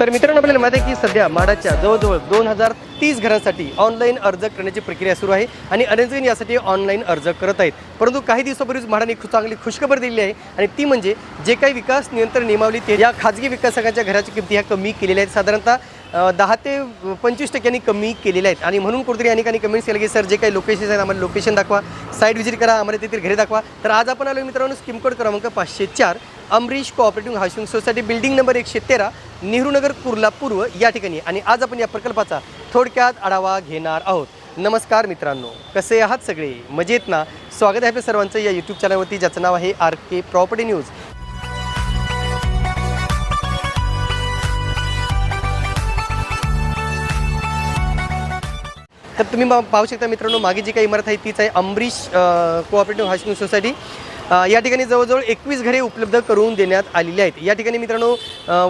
तर मित्रांनो आपल्याला माहिती आहे की सध्या माडाच्या जवळजवळ दोन हजार तीस घरांसाठी ऑनलाईन अर्ज करण्याची प्रक्रिया सुरू आहे आणि अनेकजण यासाठी ऑनलाईन अर्ज करत आहेत. परंतु काही दिवसापूर्वीच म्हाडाने खूप चांगली खुशखबर दिली आहे आणि ती म्हणजे जे काही विकास नियंत्रण नियमावली ते या खाजगी विकासकांच्या घराच्या किमती ह्या कमी केलेल्या आहेत. साधारणतः दहा ते पंचवीस टक्क्यांनी कमी केलेल्या आहेत. आणि म्हणून कुठेतरी अनेकांनी कमेंट्स केलं की सर जे काही लोकेशन आहेत आम्हाला लोकेशन दाखवा. साईट व्हिजिट करा आम्हाला तेथील घरे दाखवा. तर आज आपण आलो मित्रांनो स्किमकोड क्रमांक पाचशे चार. Amrish cooperative housing society building number एकशे तेरा नेहरूनगर कुर्ला पूर्व या ठिकाणी. आणि आज आपण या प्रकल्पाचा थोडक्यात आढावा घेणार आहोत. नमस्कार मित्रांनो कसे आहात सगळे? मजेत ना? स्वागत आहे आपल्या सर्वांचं या यूट्यूब चॅनलवरती ज्याचं नाव आहे आर के प्रॉपर्टी न्यूज तर तुम्ही पाहू शकता मित्रांनो मागे जी काही इमारत आहे तीच आहे अमरीश कोऑपरेटिव्ह हाऊसिंग सोसायटी या ठिकाणी जवळजवळ एकवीस घरे उपलब्ध करून देण्यात आलेली आहेत. या ठिकाणी मित्रांनो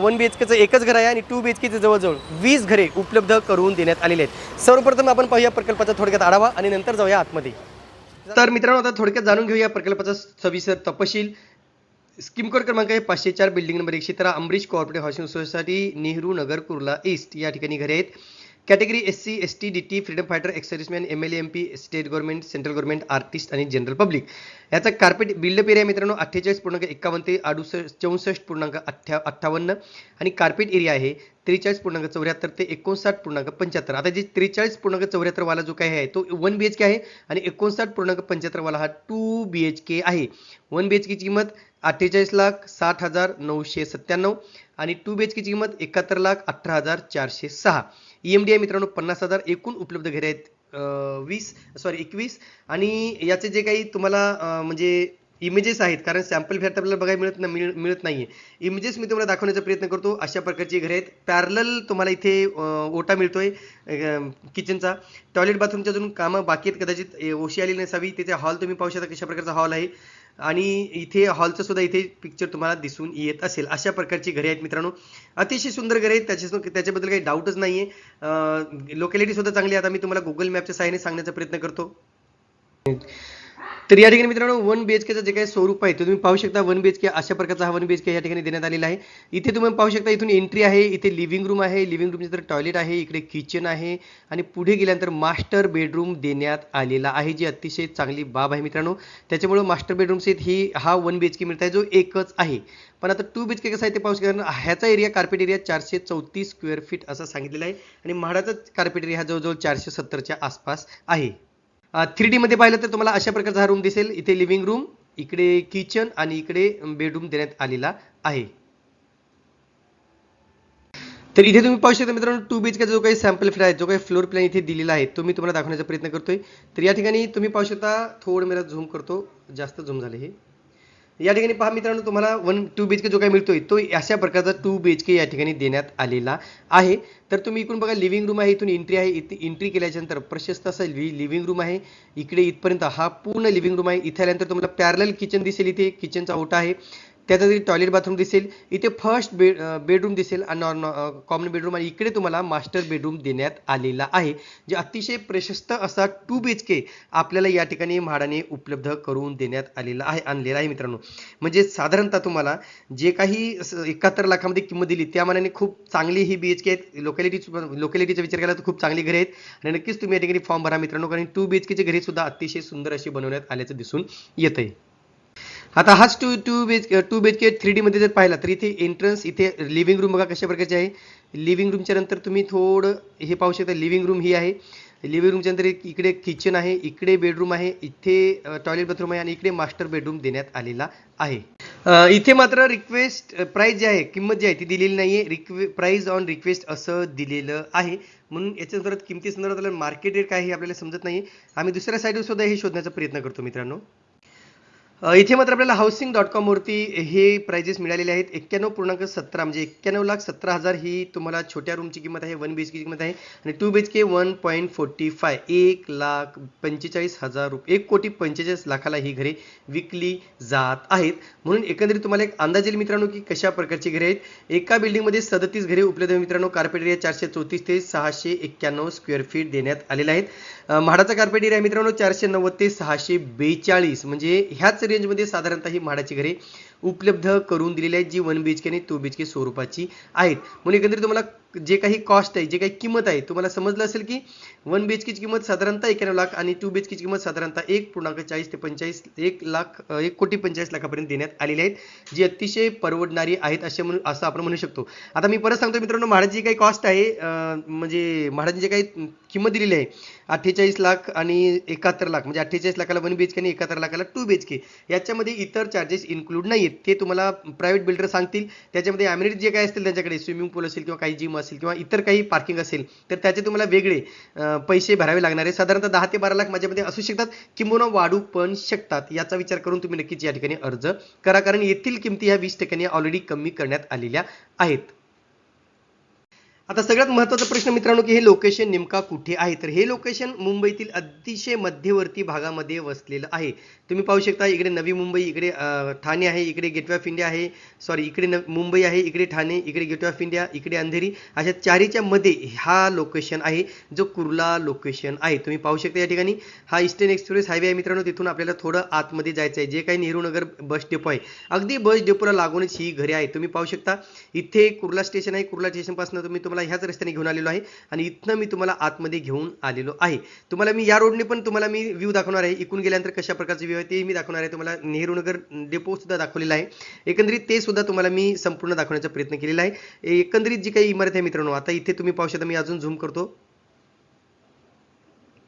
वन बी एच केचं एकच घर आहे आणि टू बी एच केचं जवळजवळ वीस घरे उपलब्ध करून देण्यात आलेली आहेत. सर्वप्रथम आपण पाहूया प्रकल्पाचा थोडक्यात आढावा आणि नंतर जाऊया आतमध्ये. तर मित्रांनो आता थोडक्यात जाणून घेऊया प्रकल्पाचा सविस्तर तपशील. स्कीम कोड क्रमांक आहे पाचशे चार बिल्डिंग नंबर एकशे तेरा Amrish corporate housing society Nehru Nagar Kurla east या ठिकाणी घरे आहेत. Category S C S T D T freedom fighter ex serviceman M L M P state government central government artist आणि जनरल पब्लिक. याचा carpet built up area मित्रांनो अठ्ठेचाळीस पूर्णांक एकावन्न ते अडुसष्ट चौसष्ट पूर्णांक अठ्ठ्या अठ्ठावन्न. आणि कार्पेट एरिया आहे त्रेचाळीस पूर्णांक चौऱ्याहत्तर ते एकोणसाठ पूर्णांक पंच्याहत्तर. आता जे त्रेचाळीस पूर्णांक चौऱ्याहत्तर वाला जो काही आहे तो वन बी एच के आहे आणि एकोणसाठ पूर्णांक पंच्याहत्तर वाला हा टू बी एच के आहे. वन बी एच केची किंमत अठ्ठेचाळीस लाख साठ हजार नऊशे सत्त्याण्णव आणि टू बी एच केची किंमत एकाहत्तर लाख अठरा हजार चारशे सहा. ई एम डी मित्रांनो पन्नास हजार एकूण उपलब्ध घरे आहेत. वीस सॉरी एकवीस. आणि याचे जे काही तुम्हाला म्हणजे इमेजेस आहेत कारण सॅम्पल फेअर आपल्याला बघायला मिळत ना मिळ- मिळत नाहीये. इमेजेस मी तुम्हाला दाखवण्याचा प्रयत्न करतो. अशा प्रकारची घरे आहेत. पॅरल तुम्हाला इथे ओटा ओटा मिळतोय किचनचा टॉयलेट बाथरूमच्या अजून कामं बाकी आहेत. कदाचित ओशी आलेली नसावी. तिथे हॉल तुम्ही पाहू शकता कशा प्रकारचा हॉल आहे. आणि इथे हॉलचं सुद्धा इथे पिक्चर तुम्हाला दिसून येत असेल. अशा प्रकारची घरे आहेत मित्रांनो. अतिशय सुंदर घरे आहेत. त्याच्या त्याच्याबद्दल काही डाऊटच नाहीये. लोकॅलिटी सुद्धा चांगली आहे. आता मी तुम्हाला गुगल मॅपच्या सहाय्याने सांगण्याचा प्रयत्न करतो. तर या ठिकाणी मित्रांनो वन बी एच केचं जे काही स्वरूप आहे ते तुम्ही पाहू शकता. वन बी एच के अशा प्रकारचा हा वन बी एच के या ठिकाणी देण्यात आलेला आहे. इथे तुम्ही पाहू शकता इथून एंट्री आहे इथे लिव्हिंग रूम आहे. लिव्हिंग रूमचे तर टॉयलेट आहे इकडे किचन आहे. आणि पुढे गेल्यानंतर मास्टर बेडरूम देण्यात आलेला आहे जी अतिशय चांगली बाब आहे मित्रांनो. त्याच्यामुळे मास्टर बेडरूम सेट ही हा वन बी एच के मिळत आहे जो एकच आहे. पण आता टू बी एच के कसं आहे ते पाहू शकता. ह्याचा एरिया कार्पेट एरिया चारशे चौतीस स्क्वेअर फीट असा सांगितलेला आहे. आणि म्हाडाचा कार्पेट एरिया हा जवळजवळ चारशे सत्तरच्या आसपास आहे. थ्री डी मध्ये पाहिलं तर तुम्हाला अशा प्रकारचा हा रूम दिसेल. इथे लिव्हिंग रूम इकडे किचन आणि इकडे बेडरूम देण्यात आलेला आहे. तर इथे तुम्ही पाहू शकता मित्रांनो टू बीच जो काही सॅम्पल फ्लॅट आहे जो काही फ्लोर प्लॅन इथे दिलेला आहे तो मी तुम्हाला दाखवण्याचा प्रयत्न करतोय. तर या ठिकाणी तुम्ही पाहू शकता थोडं मला झूम करतो. जास्त झूम झाले हे. या ठिकाणी पहा मित्रांनो तुम्हाला one two B H K जो काही मिळतोय तो अशा प्रकारचा टू बी एच के या ठिकाणी देण्यात आलेला आहे. तर तुम्ही इकडून बघा लिव्हिंग रूम आहे इथून एंट्री आहे इथे एंट्री केल्याच्यानंतर प्रशस्त असा लिव्हिंग रूम आहे. इकडे इथपर्यंत हा पूर्ण लिव्हिंग रूम आहे. इथे आल्यानंतर तुम्हाला पॅरल किचन दिसेल इथे किचनचा ओटा आहे. त्याच्यात टॉयलेट बाथरूम दिसेल इथे फर्स्ट बेड बेडरूम दिसेल आणि नॉर्म कॉमन बेडरूम आणि इकडे तुम्हाला मास्टर बेडरूम देण्यात आलेला आहे जे अतिशय प्रशस्त असा टू बी एच के आपल्याला या ठिकाणी म्हाडाने उपलब्ध करून देण्यात आलेला आहे आणलेला आहे मित्रांनो. म्हणजे साधारणतः तुम्हाला जे काही एकाहत्तर लाखामध्ये किंमत दिली त्या मानाने खूप चांगली ही बी एच के आहेत. लोकॅलिटी लोकॅलिटीचा विचार केला तर खूप चांगली घरे आहेत. आणि नक्कीच तुम्ही या ठिकाणी फॉर्म भरा मित्रांनो कारण टू बी एच केचे घरे सुद्धा अतिशय सुंदर अशी बनवण्यात आल्याचं दिसून येत आहे आता हाच टू टू बेच टू बेच के थ्री मध्ये जर पाहिला तर इथे एंट्रन्स इथे लिव्हिंग रूम बघा कशा प्रकारचे आहे. लिव्हिंग रूमच्या नंतर तुम्ही थोडं हे पाहू शकता लिव्हिंग रूम ही आहे. लिव्हिंग रूमच्या नंतर इकडे किचन आहे इकडे बेडरूम आहे इथे टॉयलेट बाथरूम आहे आणि इकडे मास्टर बेडरूम देण्यात आलेला आहे. इथे मात्र रिक्वेस्ट प्राईस जी आहे किंमत जी आहे ती दिलेली नाही आहे रिक्वे प्राईज ऑन रिक्वेस्ट असं दिलेलं आहे. म्हणून याच्या संदर्भात किमती संदर्भात मार्केट रेट काय हे आपल्याला समजत नाही आम्ही दुसऱ्या साईडवर सुद्धा हे शोधण्याचा प्रयत्न करतो मित्रांनो. इथे मात्र आपल्याला हाऊसिंग डॉट कॉमवरती हे प्राइजेस मिळालेले आहेत. एक्क्याण्णव पूर्णांक सतरा म्हणजे एक्क्याण्णव लाख सतरा हजार ही तुम्हाला छोट्या रूमची किंमत आहे वन बी एच केची किंमत आहे. आणि two B H K one point forty five एक लाख पंचेचाळीस हजार रुपये एक कोटी पंचेचाळीस लाखाला ही घरे विकली जात आहेत. म्हणून एकंदरीत तुम्हाला एक अंदाज येईल मित्रांनो की कशा प्रकारची घरे आहेत. एका बिल्डिंगमध्ये सदतीस घरे उपलब्ध आहे मित्रांनो. कार्पेट एरिया चारशे चौतीस ते सहाशे एक्क्याण्णव स्क्वेअर फीट देण्यात आलेले आहेत. म्हाडाचा कार्पेट एरिया मित्रांनो चारशे नव्वद ते सहाशे बेचाळीस. म्हणजे ह्याच रेंजमध्ये साधारणतः ही म्हाडाची घरे उपलब्ध करून दिलेली आहेत जी वन बी एच के आणि टू बी एच के स्वरूपाची आहेत. म्हणून एकंदरीत तुम्हाला जे काही कॉस्ट आहे जे काही किंमत आहे तुम्हाला समजलं असेल की वन बी एच केची किंमत साधारणतः एक्याण्णव लाख आणि टू बी एच केची किंमत साधारणतः एक पूर्णांक चाळीस ते पंचेचाळीस एक लाख एक कोटी पंचाळीस लाखापर्यंत देण्यात आलेली आहेत जी अतिशय परवडणारी आहेत असे म्हणून असं आपण म्हणू शकतो. आता मी परत सांगतो मित्रांनो म्हाडाची काही कॉस्ट आहे म्हणजे म्हाडाची जे काही किंमत दिलेली आहे अठ्ठेचाळीस लाख आणि एकाहत्तर लाख म्हणजे अठ्ठेचाळीस लाखाला वन बी एच के आणि एकाहत्तर लाखाला टू बी एच के याच्यामध्ये इतर चार्जेस इन्क्लूड नाही आहेत ते तुम्हाला प्रायव्हेट बिल्डर सांगतील. त्याच्यामध्ये अम्युनिटी जे काय असतील त्यांच्याकडे स्विमिंग पूल असेल किंवा काही जिम असेल किंवा इतर काही पार्किंग असेल तर त्याचे तुम्हाला वेगळे पैसे भरावे लागणार आहे साधारणतः दहा ते बारा लाख माझ्यामध्ये असू शकतात. किंबहुना वाढू पण शकतात. याचा विचार करून तुम्ही नक्कीच या ठिकाणी अर्ज करा. कारण येथील किमती ह्या वीस टक्क्यांनी ऑलरेडी कमी करण्यात आलेल्या आहेत. आता सगळ्यात महत्त्वाचा प्रश्न मित्रांनो की हे लोकेशन नेमका कुठे आहे? तर हे लोकेशन मुंबईतील अतिशय मध्यवर्ती भागामध्ये वसलेलं आहे. तुम्ही पाहू शकता इकडे नवी मुंबई इकडे ठाणे आहे इकडे गेटवे ऑफ इंडिया आहे. सॉरी इकडे न- मुंबई आहे इकडे ठाणे इकडे गेटवे ऑफ इंडिया इकडे अंधेरी. अशा चारीच्या मध्ये हा लोकेशन आहे जो कुर्ला लोकेशन आहे. तुम्ही पाहू शकता या ठिकाणी. हा ईस्टर्न एक्सप्रेस हायवे आहे मित्रांनो. तिथून आपल्याला थोडं आतमध्ये जायचं आहे. जे काही नेहरू नगर बस डेपो आहे. अगदी बस डेपोला लागूनच ही घरे आहे तुम्ही पाहू शकता इथे कुर्ला स्टेशन आहे. कुर्ला स्टेशनपासून तुम्ही तुम्हाला ह्याच रस्त्याने घेऊन आलेलो आहे आणि इथनं मी तुम्हाला आतमध्ये घेऊन आलेलो आहे. तुम्हाला मी या रोडने पण तुम्हाला मी व्ह्यू दाखवणार आहे. इकून गेल्यानंतर कशा प्रकारचे व्ह्यू आहे ते मी दाखवणार आहे. तुम्हाला नेहरू नगर डेपो सुद्धा दाखवलेला आहे. एकंदरीत ते सुद्धा तुम्हाला मी संपूर्ण दाखवण्याचा प्रयत्न केलेला आहे. एकंदरीत जी काही इमारत आहे मित्रांनो आता इथे तुम्ही पाहू शकता मी अजून झूम करतो.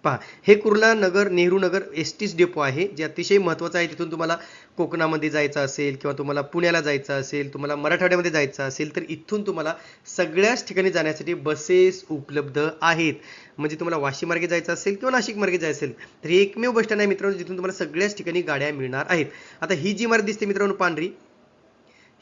पहा हे कुर्ला नगर नेहरू नगर एस टीच डेपो आहे. जे अतिशय महत्त्वाचं आहे तिथून तुम्हाला कोकणामध्ये जायचं असेल किंवा तुम्हाला पुण्याला जायचं असेल तुम्हाला मराठवाड्यामध्ये जायचं असेल तर इथून तुम्हाला सगळ्याच ठिकाणी जाण्यासाठी बसेस उपलब्ध आहेत. म्हणजे तुम्हाला वाशी मार्गे जायचं असेल किंवा नाशिक मार्गे जायचं असेल तर एकमेव बस स्टँड आहे मित्रांनो जिथून तुम्हाला सगळ्याच ठिकाणी गाड्या मिळणार आहेत. आता ही जी इमारत दिसते मित्रांनो पांढरी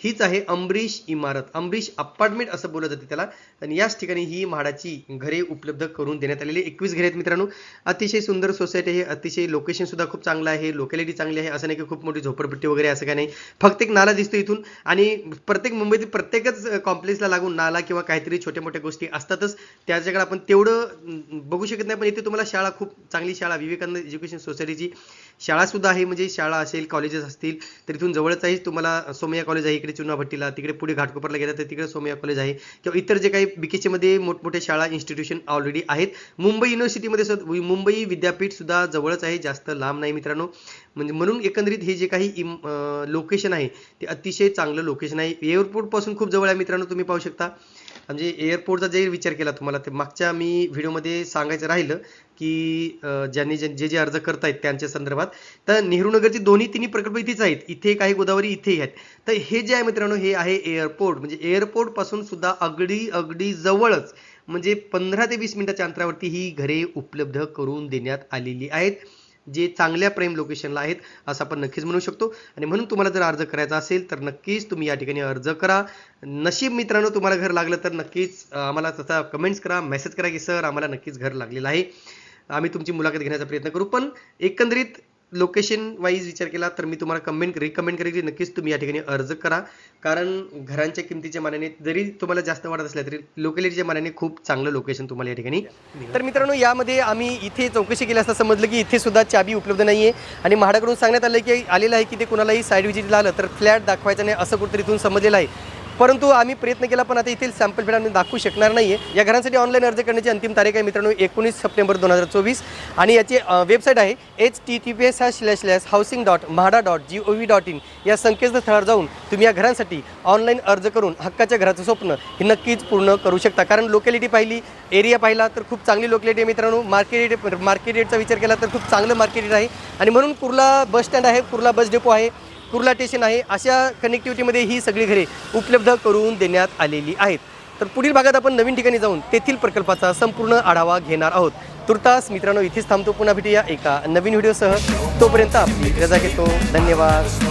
हीच आहे अंबरीश इमारत. अंबरीश अपार्टमेंट असं बोललं जाते त्याला. आणि याच ठिकाणी ही म्हाडाची घरे उपलब्ध करून देण्यात आलेली एकवीस घरे आहेत मित्रांनो. अतिशय सुंदर सोसायटी आहे. अतिशय लोकेशन सुद्धा खूप चांगलं आहे. लोकॅलिटी चांगली आहे. असं नाही की खूप मोठी झोपडपट्टी वगैरे असं काय नाही. फक्त एक नाला दिसतो इथून. आणि प्रत्येक मुंबईतील प्रत्येकच कॉम्प्लेक्सला लागून नाला किंवा काहीतरी छोट्या मोठ्या गोष्टी असतातच. त्याच्याकडे आपण तेवढं बघू शकत नाही. पण इथे तुम्हाला शाळा खूप चांगली शाळा. विवेकानंद एज्युकेशन सोसायटीची शाळा सुद्धा आहे. म्हणजे शाळा असेल कॉलेजेस असतील तर इथून जवळच आहे तुम्हाला सोमया कॉलेज आहे. इकडे चुनाभट्टीला तिकडे पुढे घाटकोपरला गेला तर तिकडे सोमया कॉलेज आहे. किंवा इतर जे काही बीकेसी मध्ये मोठमोठ्या शाळा इन्स्टिट्यूशन ऑलरेडी आहेत. मुंबई युनिव्हर्सिटीमध्ये मुंबई विद्यापीठ सुद्धा जवळच आहे जास्त लांब नाही मित्रांनो. म्हणजे म्हणून एकंदरीत हे जे काही लोकेशन आहे ते अतिशय चांगलं लोकेशन आहे. एअरपोर्टपासून खूप जवळ आहे मित्रांनो तुम्ही पाहू शकता. म्हणजे एअरपोर्टचा जे विचार केला तुम्हाला ते मागच्या मी व्हिडिओमध्ये सांगायचं राहिलं की ज्यांनी जे जे जे अर्ज करतायत त्यांच्या संदर्भात तर नेहरू नगरची दोन्ही तिन्ही प्रकल्प इथेच आहेत. इथे काही गोदावरी इथेही आहेत. तर हे जे आहे मित्रांनो हे आहे एअरपोर्ट म्हणजे एअरपोर्टपासून सुद्धा अगदी अगदी जवळच म्हणजे पंधरा ते वीस मिनिटाच्या अंतरावरती ही घरे उपलब्ध करून देण्यात आलेली आहेत. जे चांगल्या प्राईम लोकेशनला आहेत असं आपण नक्कीच म्हणू शकतो. आणि म्हणून तुम्हाला जर अर्ज करायचा असेल तर नक्कीच तुम्ही या ठिकाणी अर्ज करा. नशीब मित्रांनो तुम्हाला घर लागलं तर नक्कीच आम्हाला तसा कमेंट्स करा मेसेज करा की सर आम्हाला नक्कीच घर लागलेलं आहे. आम्ही तुमची मुलाखत घेण्याचा प्रयत्न करू. पण एकंदरीत लोकेशन वाईज विचार केला तर मी तुम्हाला कमेंट रिकमेंड करेल की नक्कीच तुम्ही या ठिकाणी अर्ज करा. कारण घरांच्या किमतीच्या मानाने जरी तुम्हाला जास्त वाटत असल्या तरी लोकॅलिटीच्या मानाने खूप चांगलं लोकेशन तुम्हाला या ठिकाणी तर मित्रांनो यामध्ये आम्ही इथे चौकशी केली असता समजलं की इथे सुद्धा चाबी उपलब्ध नाही आहे आणि म्हाडाकडून सांगण्यात आलं की आलेलं आहे की ते कुणालाही साईड विजिट आलं तर फ्लॅट दाखवायचा नाही असं कुठेतरी इथून समजलेलं आहे. परंतु आम्ही प्रयत्न केला पण आता येथील सॅम्पल फ्लॅट आम्ही दाखवू शकणार नाही आहे या घरांसाठी ऑनलाईन अर्ज करण्याची अंतिम तारीख आहे मित्रांनो एकोणीस सप्टेंबर दोन हजार चोवीस. आणि याची वेबसाईट आहे H T T P S हा slash slash housing dot MHADA dot G O V dot in या संकेतस्थळावर जाऊन तुम्ही या घरांसाठी ऑनलाईन अर्ज करून हक्काच्या घराचं स्वप्न हे नक्कीच पूर्ण करू शकता. कारण लोकॅलिटी पाहिली एरिया पाहिला तर खूप चांगली लोकॅलिटी आहे मित्रांनो. मार्केट रेट मार्केट रेटचा विचार केला तर खूप चांगलं मार्केट रेट आहे. आणि म्हणून कुर्ला बस स्टँड आहे कुर्ला बस डेपो आहे. कुर्ला स्टेशन आहे. अशा कनेक्टिव्हिटीमध्ये ही सगळी घरे उपलब्ध करून देण्यात आलेली आहेत. तर पुढील भागात आपण नवीन ठिकाणी जाऊन तेथील प्रकल्पाचा संपूर्ण आढावा घेणार आहोत. तुर्तास मित्रांनो इथेच थांबतो. पुन्हा भेटूया एका नवीन व्हिडिओसह. तोपर्यंत आपली रजा घेतो. धन्यवाद.